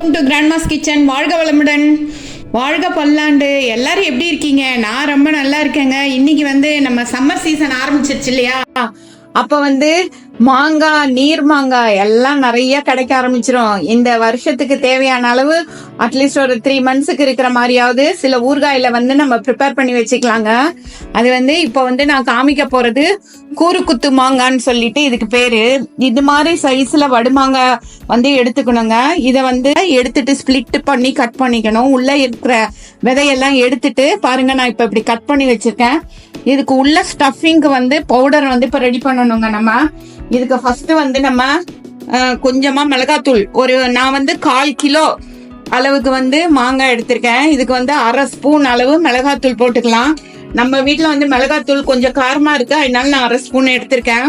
To Grandma's kitchen வாழ்க வளமுடன். வாழ்க பல்லாண்டு. எல்லாரும் எப்படி இருக்கீங்க? நான் ரொம்ப நல்லா இருக்கேங்க. இன்னைக்கு வந்து நம்ம சம்மர் சீசன் ஆரம்பிச்சிருச்சு இல்லையா? அப்ப வந்து மாங்காய் நீர் மாங்காய் எல்லாம் நிறைய கிடைக்க ஆரம்பிச்சிரும். இந்த வருஷத்துக்கு தேவையான அளவு அட்லீஸ்ட் ஒரு த்ரீ மந்த்ஸுக்கு இருக்கிற மாதிரியாவது சில ஊர்காயில வந்து நம்ம ப்ரிப்பேர் பண்ணி வச்சுக்கலாங்க. அது வந்து இப்போ வந்து நான் காமிக்க போறது கூறுக்குத்து மாங்கான்னு சொல்லிட்டு இதுக்கு பேரு. இது மாதிரி சைஸ்ல வடுமாங்காய் வந்து எடுத்துக்கணுங்க. இதை வந்து எடுத்துட்டு ஸ்பிளிட் பண்ணி கட் பண்ணிக்கணும். உள்ள இருக்கிற விதையெல்லாம் எடுத்துட்டு பாருங்க நான் இப்ப இப்படி கட் பண்ணி வச்சிருக்கேன். இதுக்கு உள்ள ஸ்டஃபிங்க்கு வந்து பவுடர் வந்து இப்ப ரெடி பண்ணணுங்க நம்ம. இதுக்கு ஃபர்ஸ்ட் வந்து நம்ம கொஞ்சமா மிளகாத்தூள். ஒரு நான் வந்து கால் கிலோ அளவுக்கு வந்து மாங்காய் எடுத்திருக்கேன். இதுக்கு வந்து அரை ஸ்பூன் அளவு மிளகாத்தூள் போட்டுக்கலாம். நம்ம வீட்டில் வந்து மிளகாத்தூள் கொஞ்சம் காரமா இருக்கு. அதனால நான் அரை ஸ்பூன் எடுத்திருக்கேன்.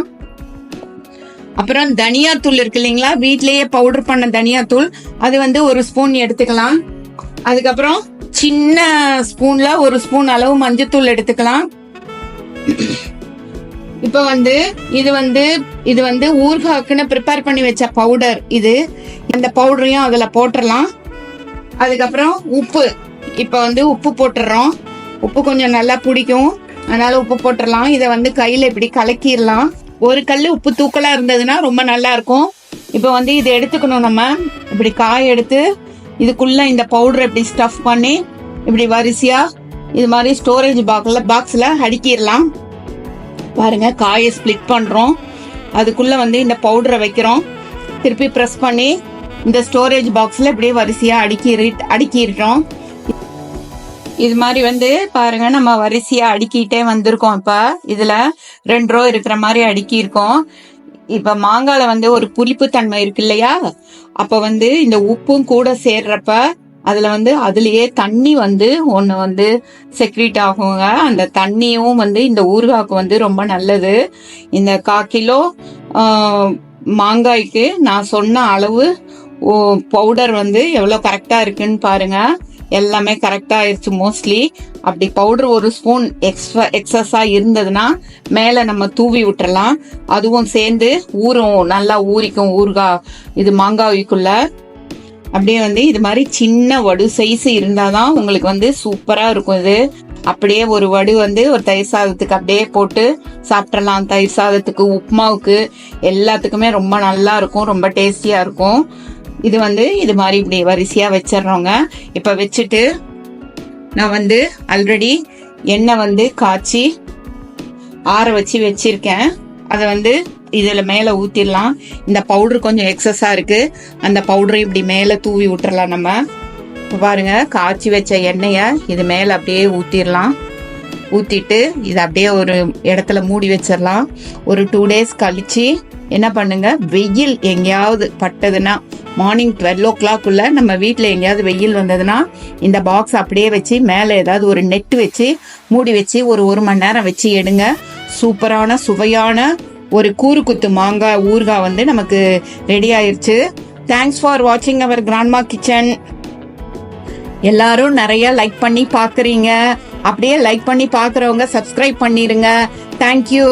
அப்புறம் தனியாத்தூள் இருக்கு இல்லைங்களா? வீட்லயே பவுடர் பண்ண தனியாத்தூள். அது வந்து ஒரு ஸ்பூன் எடுத்துக்கலாம். அதுக்கப்புறம் சின்ன ஸ்பூன்ல ஒரு ஸ்பூன் அளவு மஞ்சத்தூள் எடுத்துக்கலாம். இப்போ வந்து இது வந்து இது வந்து ஊர்காக்குன்னு ப்ரிப்பேர் பண்ணி வச்ச பவுடர் இது. இந்த பவுடரையும் அதுல போட்டுடலாம் அதுக்கப்புறம் உப்பு. இப்போ வந்து உப்பு போட்டுடுறோம் உப்பு கொஞ்சம் நல்லா பிடிக்கும். அதனால உப்பு போட்டுடலாம் இதை வந்து கையில இப்படி கலக்கிடலாம். ஒரு கல் உப்பு தூக்கலா இருந்ததுன்னா ரொம்ப நல்லா இருக்கும். இப்போ வந்து இதை எடுத்துக்கணும் நம்ம. இப்படி காய் எடுத்து இதுக்குள்ள இந்த பவுடர் இப்படி ஸ்டஃப் பண்ணி இப்படி வரிசையா இது மாதிரி ஸ்டோரேஜ் பாக்ஸ்ல பாக்ஸ்ல அடுக்கிடலாம். பாருங்க காயை ஸ்ப்ளிட் பண்ணுறோம் அதுக்குள்ள வந்து இந்த பவுடரை வைக்கிறோம். திருப்பி ப்ரெஸ் பண்ணி இந்த ஸ்டோரேஜ் பாக்ஸில் இப்படியே வரிசையாக அடுக்கி அடுக்கிடுறோம். இது மாதிரி வந்து பாருங்க நம்ம வரிசையா அடுக்கிட்டே வந்திருக்கோம் இப்ப. இதுல ரெண்டு ரோ இருக்கிற மாதிரி அடுக்கி இருக்கோம் இப்ப மாங்கால வந்து ஒரு புளிப்பு தன்மை இருக்கு இல்லையா? அப்ப வந்து இந்த உப்பும் கூட சேர்றப்ப அதுல வந்து அதுலயே தண்ணி வந்து ஒண்ணு வந்து செக்ரீட் ஆகுங்க. அந்த தண்ணியும் வந்து இந்த ஊறுகாய்க்கு வந்து ரொம்ப நல்லது. இந்த கா கிலோ மாங்காய்க்கு நான் சொன்ன அளவு பவுடர் வந்து எவ்வளோ கரெக்டா இருக்குன்னு பாருங்க. எல்லாமே கரெக்டா ஆயிருச்சு மோஸ்ட்லி அப்படி பவுடர் ஒரு ஸ்பூன் எக்ஸ்ட்ரா எக்ஸஸா இருந்ததுன்னா மேல நம்ம தூவி விட்டுறலாம். அதுவும் சேர்ந்து ஊறும் நல்லா ஊறிக்கும் ஊறுகாய் இது மாங்காய்க்குள்ள. அப்படியே வந்து இது மாதிரி சின்ன வடு சைஸ் இருந்தாதான் உங்களுக்கு வந்து சூப்பராக இருக்கும் இது. அப்படியே ஒரு வடு வந்து ஒரு தயிர் சாதத்துக்கு அப்படியே போட்டு சாப்பிட்றலாம் தயிர் சாதத்துக்கு உப்புமாவுக்கு எல்லாத்துக்குமே ரொம்ப நல்லா இருக்கும் ரொம்ப டேஸ்டியாக இருக்கும். இது வந்து இது மாதிரி இப்படி வரிசையாக வச்சிடுறோங்க. இப்போ வச்சுட்டு நான் வந்து ஆல்ரெடி எண்ணெய் வந்து காய்ச்சி ஆற வச்சு வச்சிருக்கேன். அதை வந்து இதில் மேலே ஊற்றிடலாம் இந்த பவுடர் கொஞ்சம் எக்ஸஸாக இருக்குது அந்த பவுடரை இப்படி மேலே தூவி விட்டுறலாம் நம்ம. இப்போ பாருங்க காய்ச்சி வச்ச எண்ணெயை இது மேலே அப்படியே ஊற்றிடலாம் ஊற்றிட்டு இது அப்படியே ஒரு இடத்துல மூடி வச்சிடலாம். ஒரு டூ டேஸ் கழித்து என்ன பண்ணுங்க? வெயில் எங்கேயாவது பட்டதுன்னா மார்னிங் டுவெல் ஓ கிளாக்குள்ளே நம்ம வீட்டில் எங்கேயாவது வெயில் வந்ததுன்னா இந்த பாக்ஸ் அப்படியே வச்சு மேலே ஏதாவது ஒரு நெட் வச்சு மூடி வச்சு ஒரு ஒரு மணி நேரம் வச்சு எடுங்க. சூப்பரான சுவையான ஒரு கூறு குத்து மாங்காய் ஊறுகாய் வந்து நமக்கு ரெடி ஆயிடுச்சு தேங்க்ஸ் ஃபார் வாட்சிங் அவர் கிராண்ட்மா கிச்சன் எல்லாரும் நிறைய லைக் பண்ணி பார்க்குறீங்க அப்படியே லைக் பண்ணி பார்க்குறவங்க சப்ஸ்கிரைப் பண்ணிடுங்க தேங்க்யூ